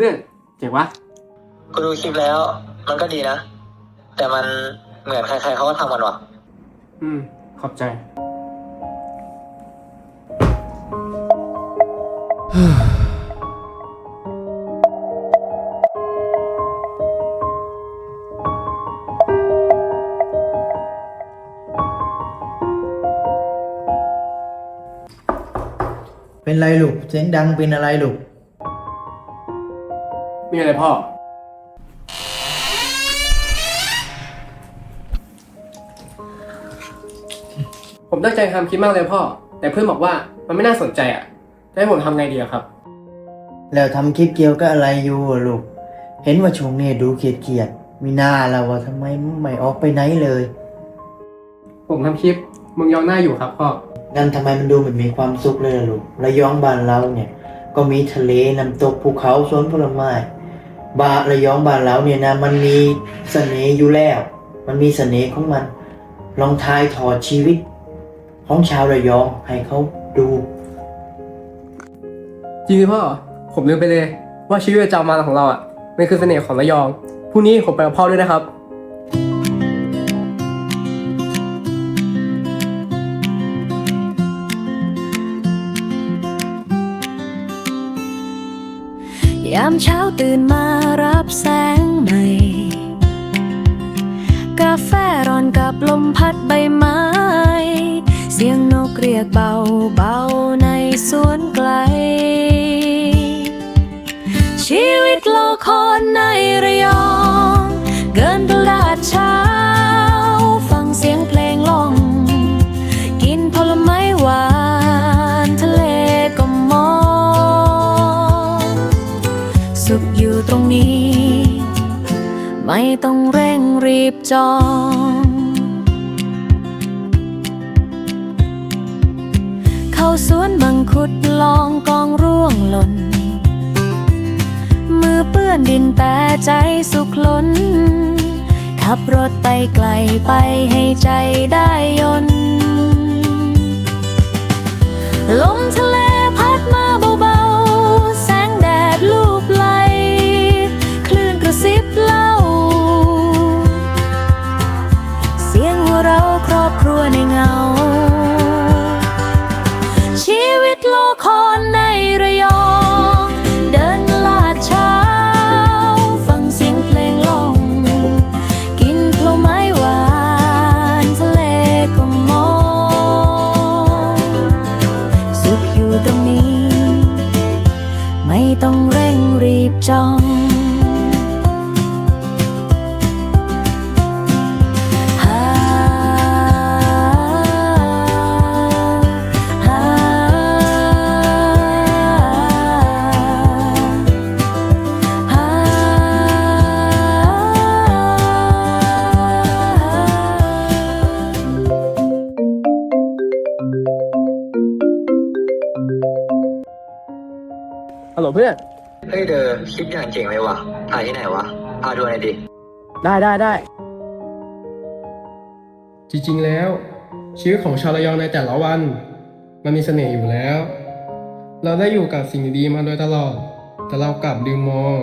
เพื่อนเจ๋งวะกูดูคลิปแล้ว มันก็ดีนะ แต่มันเหมือนใครๆเขาก็ทำกันว่ะ อืม ขอบใจ เป็นไรลูก เสียงดังเป็นอะไรลูก มีอะไรพ่อ ผมตั้งใจทำคลิปมากเลยพ่อ แต่เพื่อนบอกว่ามันไม่น่าสนใจอะจะให้ผมทำไงดีอะครับ แล้วทำคลิปเกี่ยวกับอะไรอยู่อะลูก เห็นว่าช่วงนี้ดูเกียดเกียดๆมีหน้าแล้วว่าทำไมไม่ออกไปไหนเลย ผมทำคลิปมึงยองหน้าอยู่ครับพ่องั้นทำไมมันดูเหมือนมีความสุขเลยล่ะลูกระยองบ้านเราเนี่ย ก็มีทะเลน้ำตกภูเขาสวนผลไม้ บาระยองบานเราเนี่ยนะ มันมีเสน่ห์อยู่แล้ว มันมีเสน่ห์ของมัน ลองทายถอดชีวิต ของชาวระยองให้เขาดู จริงพ่อ ผมลืมไปเลย ว่าชีวิตประจำวันของเราอะมันคือเสน่ห์ของระยองพรุ่งนี้ผมไปกับพ่อด้วยนะครับามเช้าตื่นมารับแสงใหม่ กาแฟร้อนกับลมพัดใบไม้ เสียงนกเรียกเบาเบาในสวนไกล ต้องเร่งรีบจอง เข้าสวนมังคุดลองกองร่วงหล่น มือเปื้อนดินแต่ใจสุขล้น ขับรถไปไกลไปให้ใจได้ยนต์ ฮัลโหลเพื่อน เฮ้ยเดอคลิปอย่างเจ๋งเลยว่ะ ถ่ายที่ไหนวะพาดูหน่อยดิ ได้ได้ได้ จริงๆแล้ว ชีวิตของชาวระยองในแต่ละวัน มันมีเสน่ห์อยู่แล้ว เราได้อยู่กับสิ่งดีๆมาโดยตลอด แต่เรากลับลืมมอง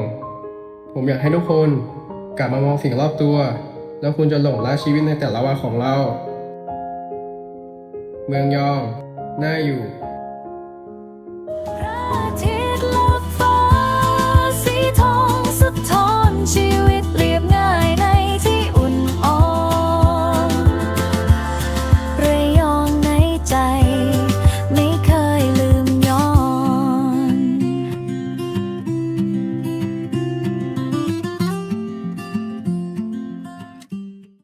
ผมอยากให้ทุกคนกลับมามองสิ่งรอบตัว แล้วคุณจะหลงรักชีวิตในแต่ละวันของเรา เมืองยองน่าอยู่